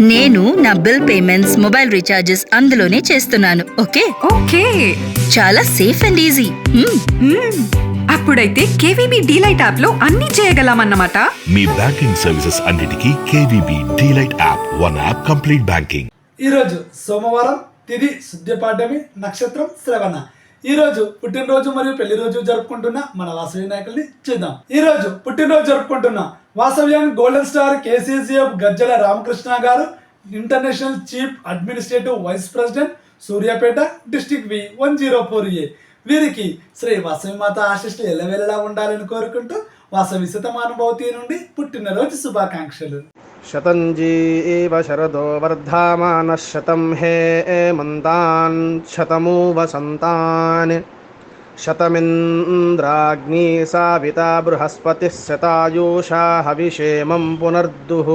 నేను నా bill payments mobile recharges అందులోనే చేస్తున్నాను ఓకే? ఓకే. చాలా సేఫ్ అండ్ ఈజీ. అప్పుడైతే కేవీబీ డీలైట్ యాప్లో అన్ని చేయగలమన్నమాట. మీ బ్యాంకింగ్ సర్వీసెస్ అన్నిటికీ KVB DeLight app one app complete banking. ఈరోజు సోమవారం తిది శుద్ధ్యపాఠమి నక్షత్రం శ్రవణ. ఈరోజు పుట్టినరోజు మరియు పెళ్ళి రోజు జరుపుకుంటున్న మన వాసవి నాయకుల్ని చూద్దాం. ఈరోజు పుట్టినరోజు జరుపుకుంటున్న Vasavyan golden star KCCF Gajjala Ramakrishna garu international chief administrative vice president Suryapet district V one zero four A. వీరికి శ్రీ వాసవి మాత ఆశిష్లు ఎల్లవేళలా ఉండాలని కోరుకుంటూ వాసవి సుతమానుభవతి నుండి పుట్టినరోజు శుభాకాంక్షలు. శతంజీ శరదో వర్ధమాన శతం హే మంతాన్ శతమూ వసంతాన్ శతమింద్రాగ్ని సావిత బృహస్పతి శతాయూషా హవిషేమం పునర్దుః.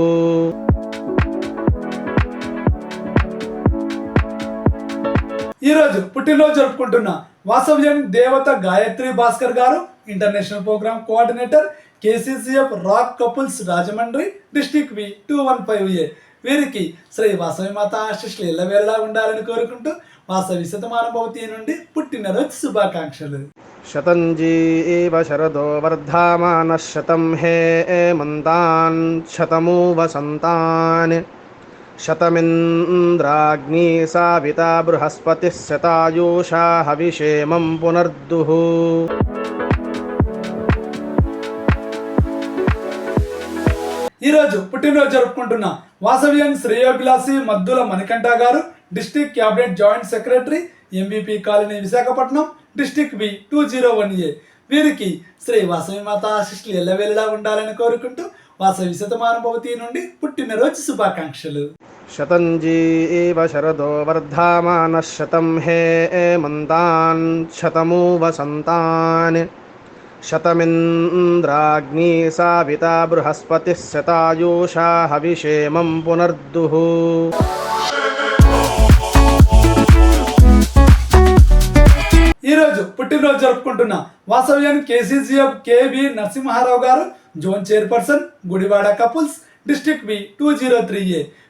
ఈరోజు పుట్టినరోజు జరుపుకుంటున్న వాసవ్యం దేవత Gayatri Bhaskar garu international program coordinator KCCF rock couples Rajahmundry district V two one five A. వీరికి శ్రీ వాసవి మాత ఆశిష్లు ఎల్లవేళలా ఉండాలని కోరుకుంటూ వాసవి శతమానుభవతి నుండి పుట్టినరోజు శుభాకాంక్షలు. శతంజీ శరదో వర్ధమాన శతం హే మంతాన్ శతమూ వసంతాన్ శతమింద్రాగ్ని సావిత బృహస్పతి శతాయూషా హవిషేమం పునర్దుః. ఈరోజు పుట్టినరోజు జరుపుకుంటున్న వాసవ్యం శ్రేయోభిలాషి Maddula Manikanta garu district cabinet joint secretary MBP colony Visakhapatnam district B two zero one A. వీరికి శ్రీ వాసవి మాత ఆశిష్లు ఎల్లవేళలా ఉండాలని కోరుకుంటూ వాసవి శతమానుభవతి నుండి పుట్టినరోజు శుభాకాంక్షలు. శతంజీ శరదో వర్ధమాన శతం హే మంతాన్ శతమూ వసంతాన్ शतमिन्द्राग्नी साविता बृहस्पतिः शतायुषा हविषेमं पुनर्दुः ఈ రోజు పుట్టినరోజు జరుపుకుంటున్న వాసవ్యాన్ని కేసీసీఎఫ్ కేవి నరసింహారావు గారు zone chairperson Gudivada couples district B two zero three A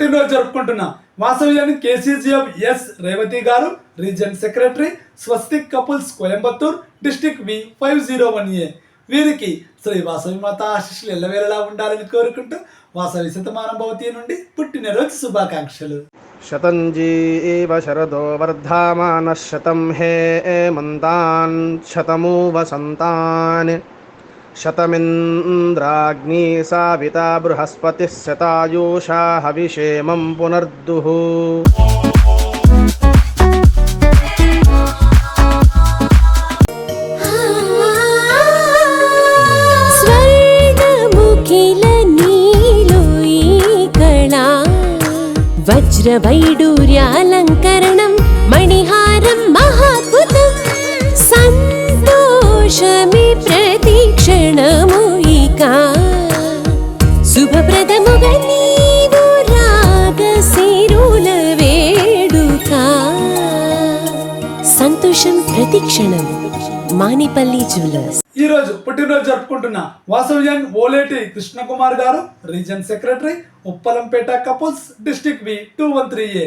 పుట్టినరోజు జరుపుకుంటున్న. వాసవ్యాన్ని KCGM S Revathi garu region secretary Swastik couples Coimbatore district V five zero one A. వీరికి శ్రీ వాసవి మాత ఆశీస్సులు ఎల్లవేళలా ఉండాలని కోరుకుంటూ వాసవి శతమానం భవతి నుండి పుట్టినరోజు శుభాకాంక్షలు. శతంజీ శరదో వర్ధమాన శతం హే మంతాన్ శతమూ వసంతాన్ शतमिन्द्राग्नी साविता बृहस्पतिः शतायूषा हविषेमं पुनर्दुः वज्रवैडूर्यालङ्करणं मणिहारं महाद्भुतं सन्तोषमि प्र శుభప్రదముగా నీవు రాగశిరుల వేడుక. సంతోషం ప్రతిక్షణం మానిపల్లి జ్యువెలర్స్. ఈ రోజు పుట్టినరోజు జరుపుకుంటున్న Vasavyan Oleti Krishnakumar garu region secretary Uppalampeta couples district B two one three A.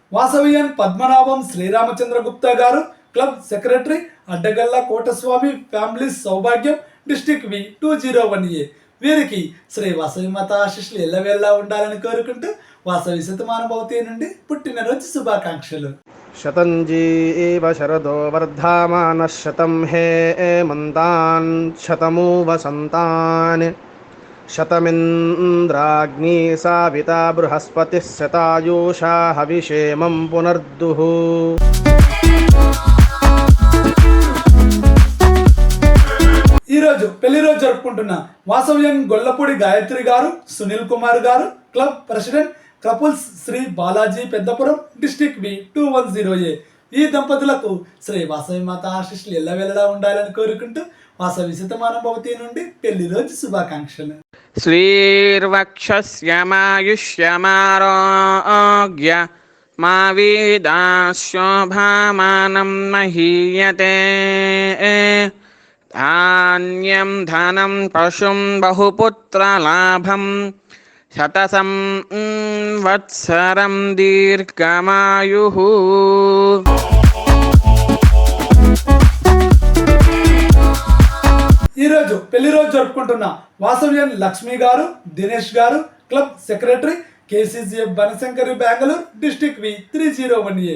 Vasavian Padmanabham Sriramachandra Gupta garu club secretary Addagalla Kotaswamy family Saubhagyam district V two zero one A. వీరికి శ్రీ వాసవి మాత ఆశిష్లు ఎల్లవేళ్ళ ఉండాలని కోరుకుంటూ వాసవి శతమానుభవతి నుండి పుట్టినరోజు శుభాకాంక్షలు. శతంజీవ శరదో వర్ధామాన శతం హే మంతాన్ శతమూ వసంతాన్ శతమింద్రాగ్నీ సావితా బృహస్పతి శతాయూషా హవిషేమం పునర్దుః. ఈరోజు పెళ్ళి రోజు జరుపుకుంటున్న వాసవ్యం Gollapudi Gayatri garu Sunil Kumar garu club president couples Shri Balaji Peddapuram district B two one zero A. ఈ దంపతులకు శ్రీ వాసవి మాత ఆశిష్లు ఎలా వెళ్ళడా ఉండాలని కోరుకుంటూ వాసవి శతమానుభవతి నుండి పెళ్ళి రోజు శుభాకాంక్షలు. శ్రీర్వక్షమాయుష్యమారోగ్య మా వీదాశోభామానం మహీయతే. ధాన్యం ధనం పశుం బహుపుత్రలాభం శతసం వత్సరం దీర్ఘమాయు ఈరోజు పెళ్ళి రోజు జరుపుకుంటున్న వాసవ్యన్ Lakshmi garu Dinesh garu club secretary KCCF Banashankari Bengaluru district V three zero one A.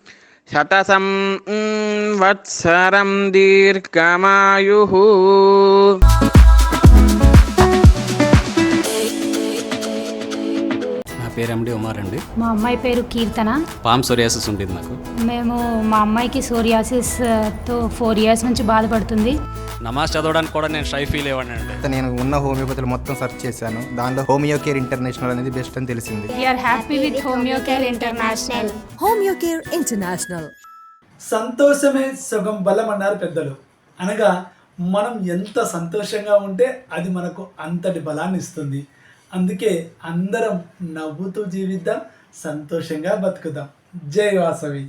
శతసం వత్సరం దీర్ఘమాయు. నా పేరు ఎండి ఉమార్ అండి. మా అమ్మాయి పేరు కీర్తన. పామ్ సోరియాసిస్ ఉంటుంది నాకు మేము మా అమ్మాయికి సోరియాసిస్తో ఫోర్ ఇయర్స్ నుంచి బాధపడుతుంది. నమాజ్ చదవడానికి కూడా నేను షై ఫీల్ అయ్యాను అండి. నేను ఉన్న హోమియోపతులు మొత్తం సెర్చ్ చేశాను. దానిలో హోమియో కేర్ ఇంటర్నేషనల్ అనేది బెస్ట్ అని తెలిసింది. We are happy with homeo care international homeo care international సంతోషమే సుగం బలం అన్నారు పెద్దలు. అనగా మనం ఎంత సంతోషంగా ఉంటే అది మనకు అంతటి బలాన్ని ఇస్తుంది. అందుకే అందరం నవ్వుతూ జీవిద్దాం సంతోషంగా బతుకుదాం. జై వాసవి.